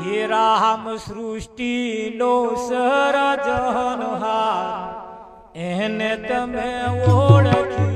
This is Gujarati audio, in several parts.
હે રામ સૃષ્ટિનો સર્જનહાર એને તમે ઓળખી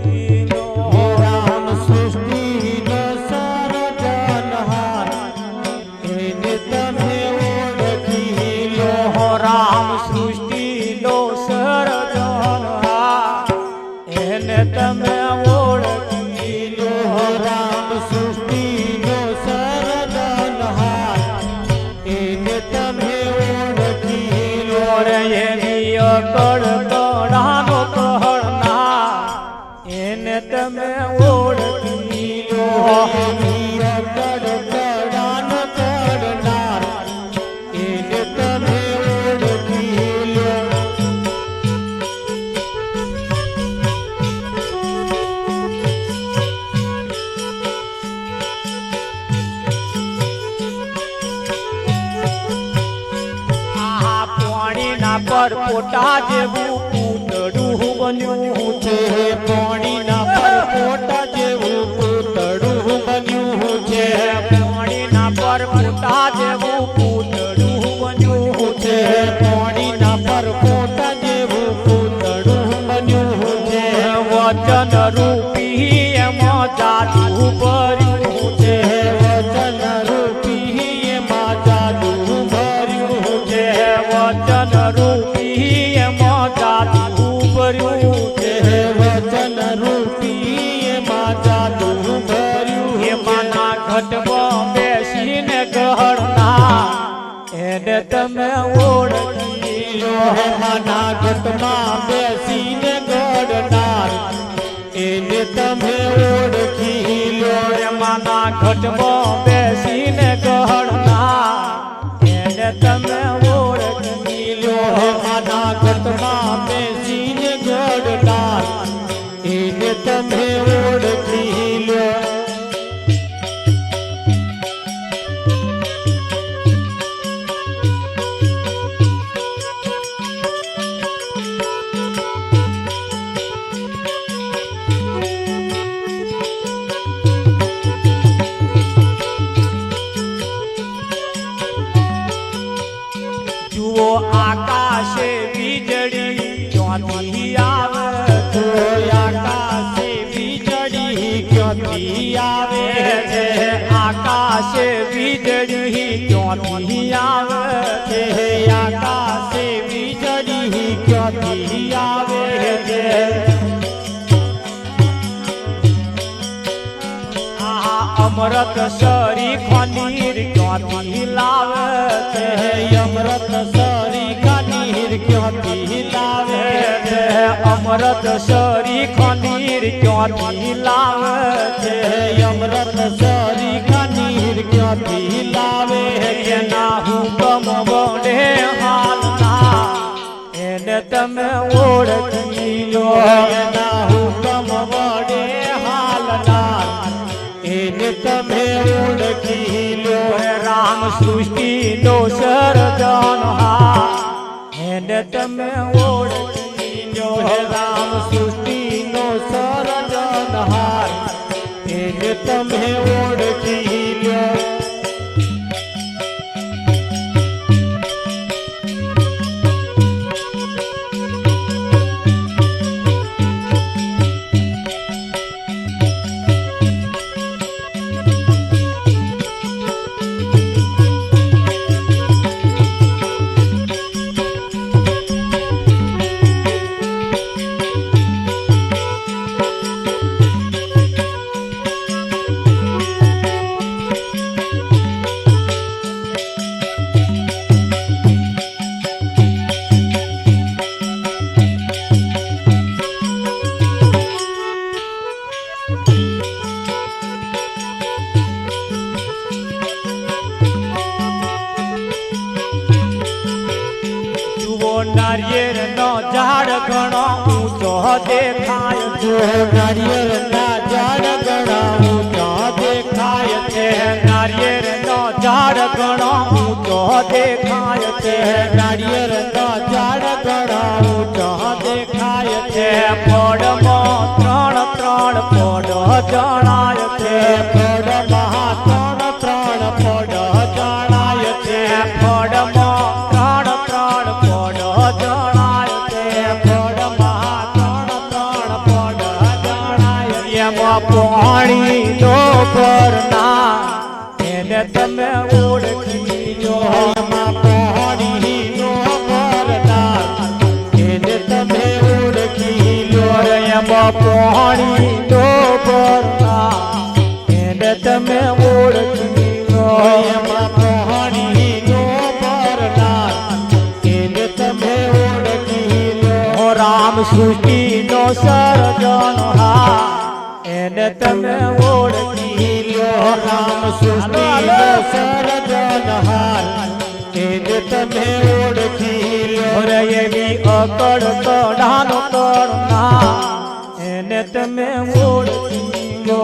એને તમે ઓળખી મના ઘટમાં બેસીને ગડનાર એને તમે ઓળખી લો એમાંના ઘટમાં અમૃત સરી ખનીર ક્યાંથી લાવે છે? અમૃત સરી કનીર ક્યાંથી લાવે છે? અમૃત સરી ખનીર ક્યાંથી લાવે છે? અમૃત સરી કનીર ક્યાંથી લાવે એના હુકમ વડે હાલના એને તમે ઓળખી લો. એના હુકમ વડે એને તમે ઓળખી લો. રામ સૃષ્ટિ નો સર્જનહાર એને તમે ઓળખી લો. રામ સૃષ્ટિનો સર્જનહાર એને તમે ઓળખી ઊંચો દેખાય જો નારિયેળના ઝાડ ઘણા ઊંચા દેખાય છે, નારિયેળ નો ઝાડ ઘણો ઊંચો દેખાય છે નારિયેળના ઝાડ ઘણા ઊંચા દેખાય છે પડમાં ત્રણ ત્રણ પડ જણાય છે પડ એમાં પોણી તો ભરતા એને તમે ઓળખી લો એમાં પહોળીનો કરનાર એને તમે ઓળખી લ્યો ઓ રામ સૃષ્ટિ નો સર્જન હા. એને તમે ઓળખી લો રામ સૃષ્ટિનો સર્જનહાર એને તમે ઓળખી લ્યો ઓરે એવી અકડ કડાનો કરનાર એને તમે ઓળખી લો.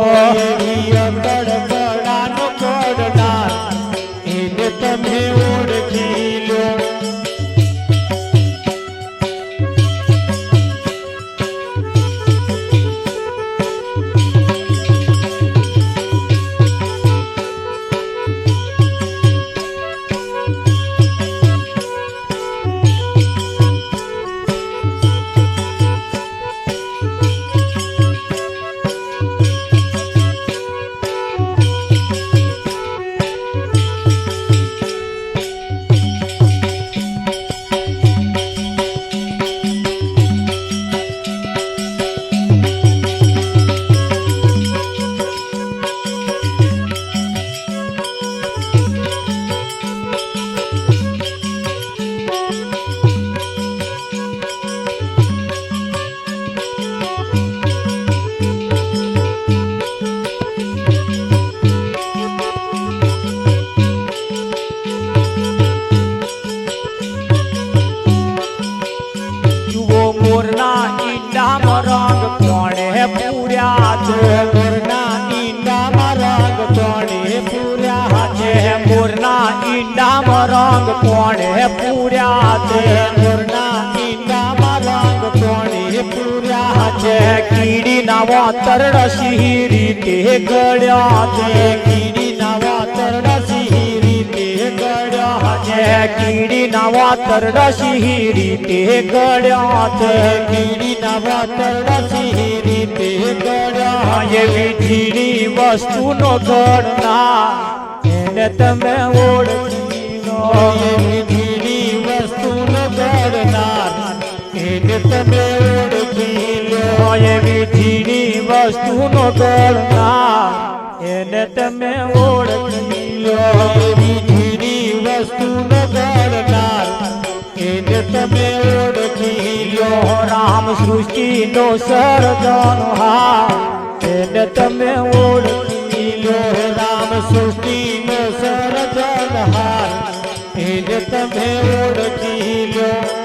છે કીડીના વાતરડ સિંહ રીતે ગળ્યા છે કીડીના વાતરડ સિંહ રીતે ગળ્યા છે કીડીના વાતરડ સિંહ રીતે ગળ્યા છે કીડીના વાતરડ સિંહ રીતે ગળ્યા એવી ઝીણી વસ્તુનો ગણના એને તમે ઓળખી લો એવી ઝીણી વસ્તુનો ગળનાર એને તમે ઓળખી લ્યો એવી ઝીણી વસ્તુનો ગણના એને તમે ઓળખી લો. એવી ઝીણી વસ્તુનો ગળનાર એને તમે ઓળખી લો. રામ સૃષ્ટિનો સર્જન હા એને તમે ઓળખી લો. રામ સૃષ્ટિનો સર્જનહાર એને તમે ઓળખી લ્યો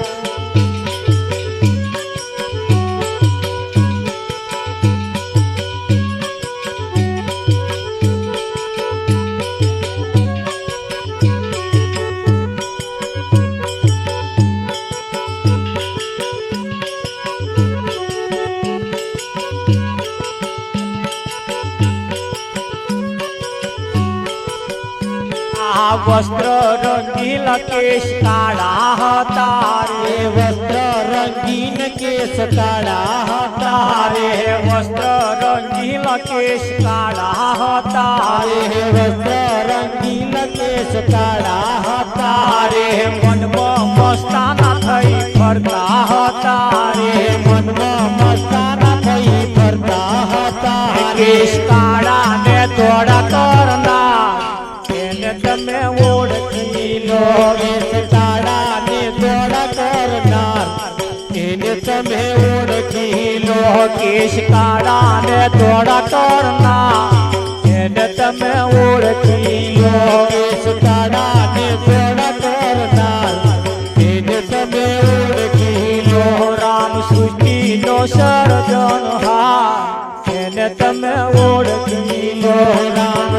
વસ્ત્ર રંગીલા કેશ કાળા હતા રે એ વસ્ત્ર રંગીન કેસ કાળા હતા તારે વસ્ત્ર રંગીલા કેશ કાળા હતા તારે વસ્ત્ર રંગીન કેસ કાળા હતા તારે મનમાં મસ્તાના થઈ ફરતા હતા રે રે મનમાં મસ્તાના થઈ ફરતા હતા કેશ કાળા ને થોડા કરનાર લો કેસ કાળા ને દોડા કરનાર. એને તમે ઓળખી લો કેશ કાળા ને થોડા કરનાર. એને તમે ઓળખી લો કેસ કાળા ને દોડા કરનાર. એને તમે ઓળખી લો રામ સૃષ્ટિ નો સર્જન હા એને તમે ઓળખી લો રામ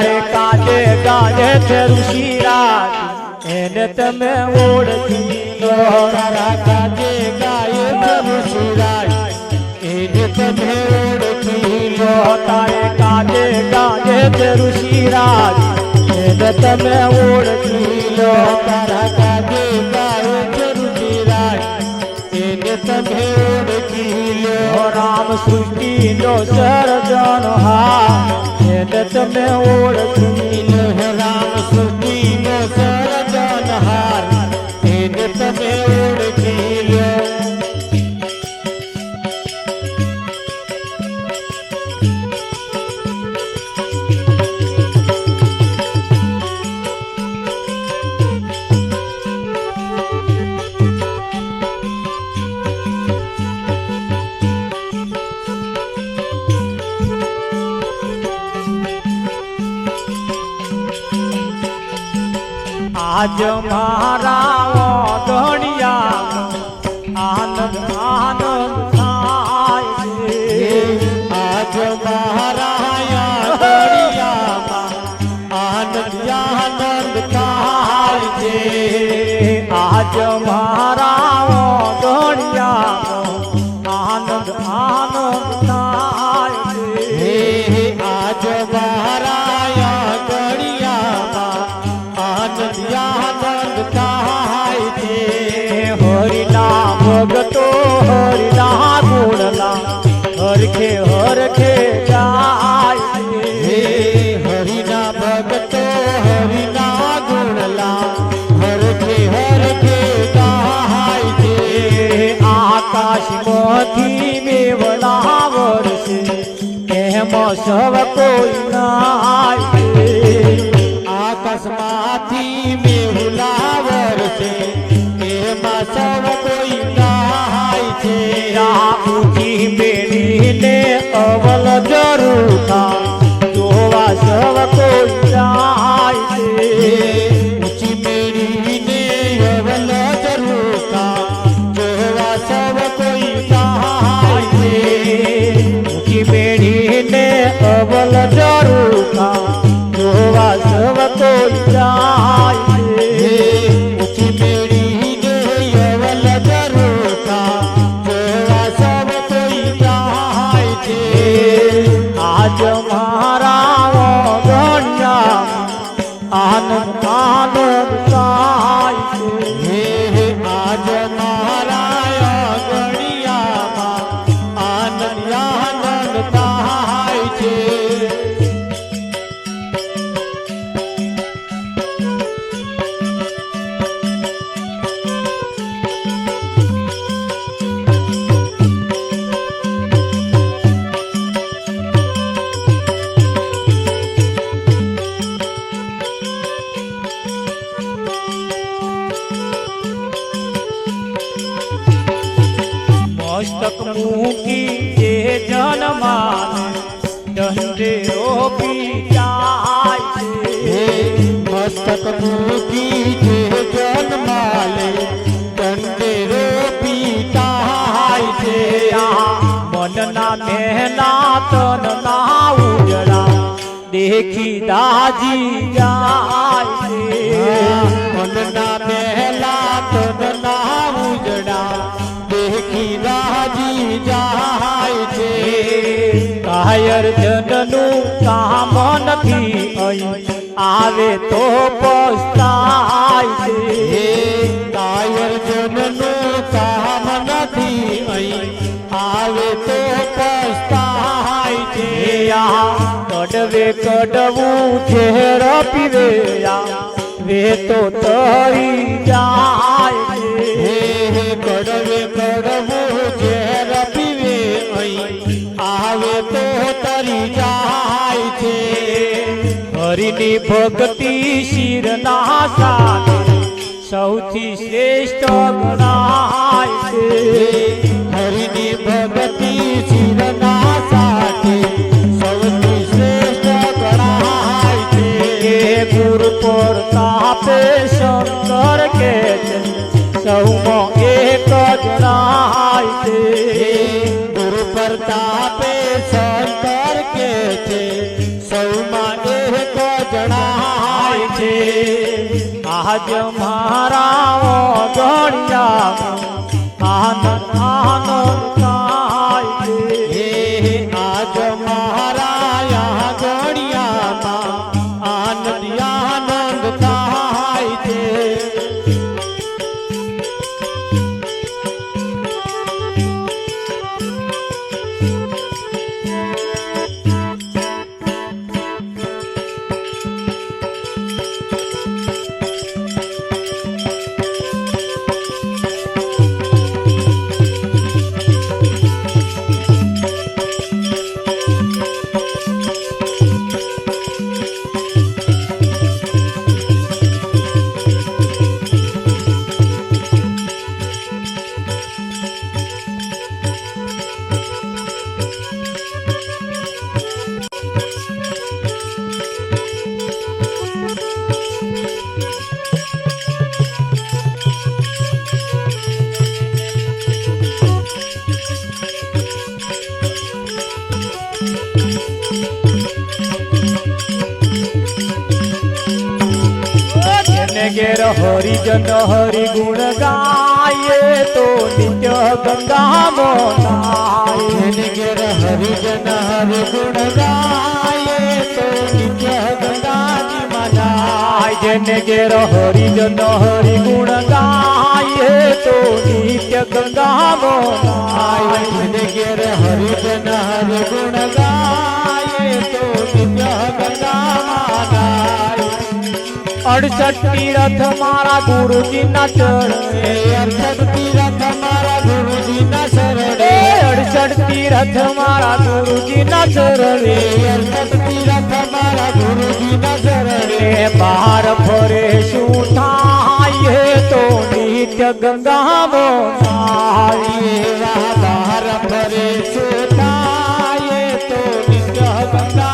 તારે કાજે ગાજે છે ઋષિરાજ એને તમે ઓળખી લો. તારા કાજે ગાય છે શિરાય એને તમે ઓળખી લો. તારે કાજે ગાજે છે ઋષિરાજ એને તમે ઓળખી લો. તારા કાજે ગાય છે શિરાય એને તમે ઓળખી લો. રામ સૃષ્ટિ નો સર્જન હા એને તમે ઓળખી લો રામ આજ મહારાયા ગળિયામાં આનંદ આનંદ થાય છે આજ એમ સવ કોઈ ના આકાશમાંથી મેહુલા વરસે એમાં સૌ કોઈ ગાય છે ઊંચી મેળીને અવલ મારા ગણ્યા આનંદ દેખી દાજી જાય મનના પહેલા તનના ઉજડા દેખી રાજી જાય છે. કાયર જનનું કામ નથી અહીં. આવે તો પસ્તાય છે કાયર જનનું કામ નથી અહીં. આવે તો પસ્તાય છે. કડવે કડવું ઝેર પીવે વે તો તરી જાય હરિની ભક્તિ શિરના સાથે સૌથી શ્રેષ્ઠ ગણાય છે. હરિની ભક્તિ શિરના સાથે સૌથી શ્રેષ્ઠ ગણાય છે. ગુરુ પ્રતાપે શંકર કે સૌમાં એક ગણાય છે. ગુરુ પર શંકર છે. આજ મારા ગણ્યા આનંદ આનંદ હરિજન હરિ ગુણ ગાય તો નિત્ય ગંગા મોનાય જેને ઘેર હરિજન હરિ ગુણ ગાય તો નિત્ય ગંગાજી મનાય જેને ઘેર હરિજન હરિ ગુણ ગાય તો નિત્ય ગંગા મોનાય જેને ઘેર હરિજન હરિ ગુણ ગાય अड़सठ तीर्थ मारा गुरु जी न चढ़े। अड़सठ तीर्थ मारा गुरु जी न शरणे अड़सठ तीर्थ हमारा गुरु जी न शरणे गुरु जी बाहर फरे सूठा तो नित्य गंगा वो बाहर फरे सूठा तो नित्य गंगा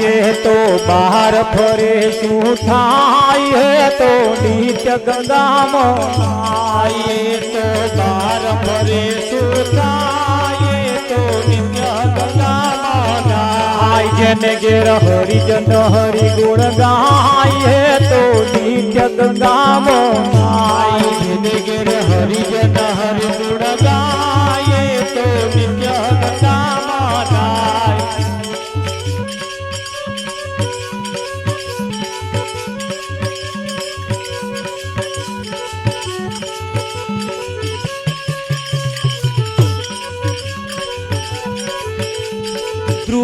એ તો બહાર ફરે શું થાય તો નિત્ય ગંગા મોનાય એ તો બહાર ફરે સુતાય તો નિત્ય ગંગા માનાય જેને ઘેર હરિજન હરિ ગુણ ગાય તો નિત્ય ગંગા મોનાય જેને ઘેર હરિજન હરિ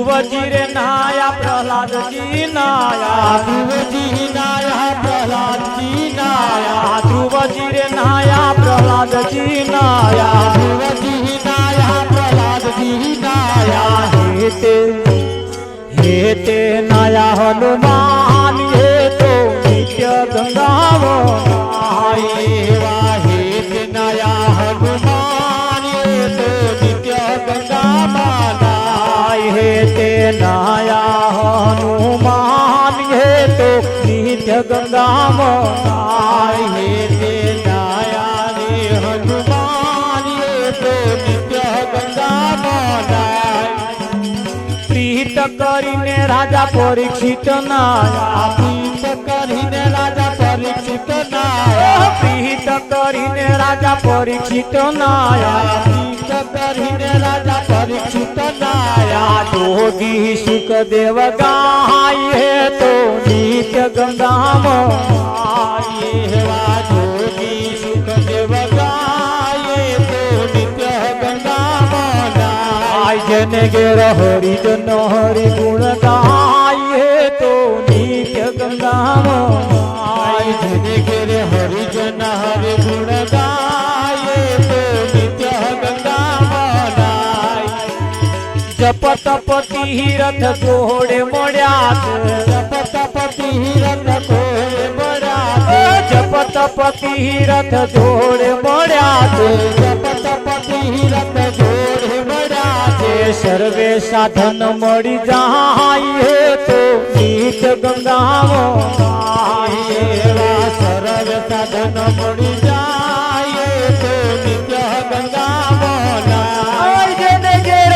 ધ્રુવજી રે નાયા, પ્રહલાદજી નાયા, ધ્રુવજી નાયા, પ્રહલાદજી નાયા ધ્રુવજી રે નાયા, પ્રહલાદજી નાયા, ધ્રુવજી નાયા, પ્રહલાદજી નાયા હેતે હેતે નાયા હનુમાન. નિત્ય ગંગાવો હે તે નાયા રે હનુમાન એ તો નિત્ય ગંગા માનાય પ્રીત કરીને રાજા પરીક્ષિત નાયા પ્રીત કરીને રાજા પરીક્ષિત નાયા પ્રીત કરીને રાજા પરીક્ષિત નાયા પ્રીત કરીને રાજા પરીક્ષિત નાયા જોગી સુખદેવ ગાય હે તો નિત્ય ગંગામાં એવા જોગી સુખદેવ ગાય તો નિત્ય ગંગા મનાય આય જન ઘેર હરિજન હરિ ગુણ ગાય હે તો નિત્ય ગંગામાં આય જેને ઘેરે હરિજન હરિ ગુણ ગાય તો નિત્ય ગંગામ જપ તપ તીરથ ઘોડે મળ્યા છે. જપ તીરથ કોઈ મળ્યા જપ તપ તીરથ જોડે મળ્યા છે જપ તપ તીરથ જોડે મળ્યા છે જે સર્વે સાધન મળી જાય તો નીત ગંગામાં એવા સરળ સાધન મળી જાય તો નિત્ય ગંગામાં નાય. જેને ઘેર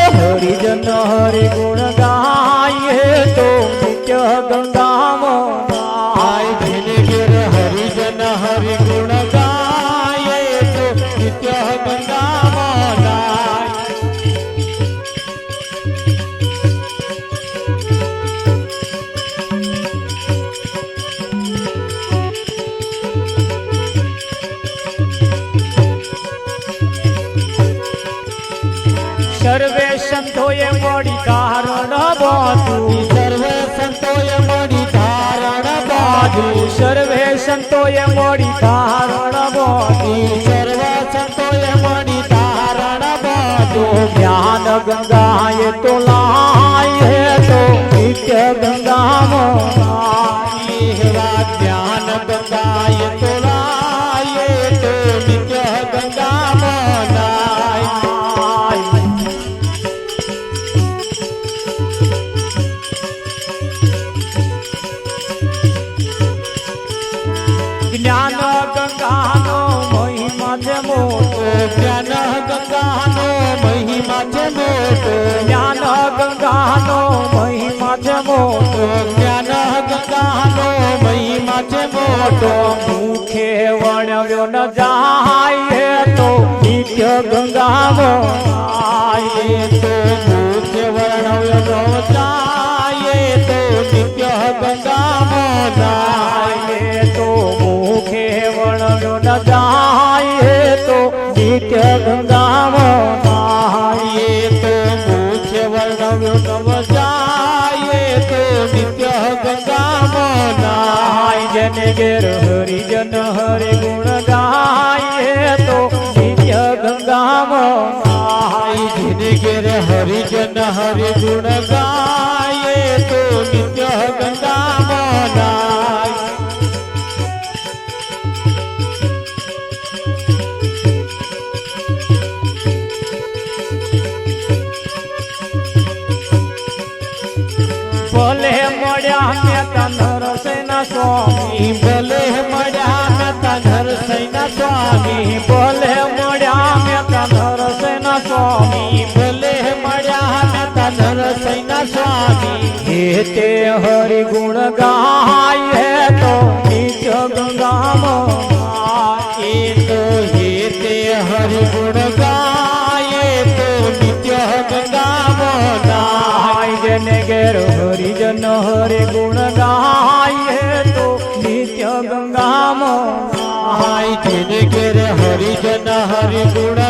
સંતોએ મોડી કારણ બાજુ સર્વે સંતોએ ધારણ બાજુ બાજુ સર્વે સંતોએ મોડી કારણ બાજુ સર્વ સંતોએ મોડી કારણ બાજુ જ્ઞાન ગંગાએ તો મહિમા છે મોટો જ્ઞાન ગંગાનો મહિમા છે મોટો જ્ઞાન ગંગાનો મહિમા છે મોટો મુખે વણવ્યો ન જાય તો નિત્ય ગંગામાં આય તો, મુખે વર્ણવ્ય ન જાય તો નિત્ય નાય. જાય તો, મુખે વર્ણવ્યો ન જાય તો નિત્ય ગંગામાં જન ઘેર હરિજન હરિ ગુણ ગાય તો દિવ્ય ગંગામાં આય જેને ઘેરે હરિજન હરિ ગુણ ગાય તો દિવ્ય ગંગામાં ભલે મળ્યા મેં નરસેના સ્વામી ભલે મળ્યા નતા નરસૈના સ્વામી ભલે મળ્યા મેતા નરસેના સ્વામી ભલે મળ્યા નતા નરસૈના સ્વામી હે તે હરિ ગુણ ગાય તો નિત્ય ગંગામાં એ તો હે તે હરિ ગુણ ગાય તો નિત્ય ગંગામાં નાય. આય જન ઘેર હરિજન હરિ ગુણ ગાય તો નિત્ય ગંગામાં. આઈ જેને ઘેરે હરિજન હરિ ગુણ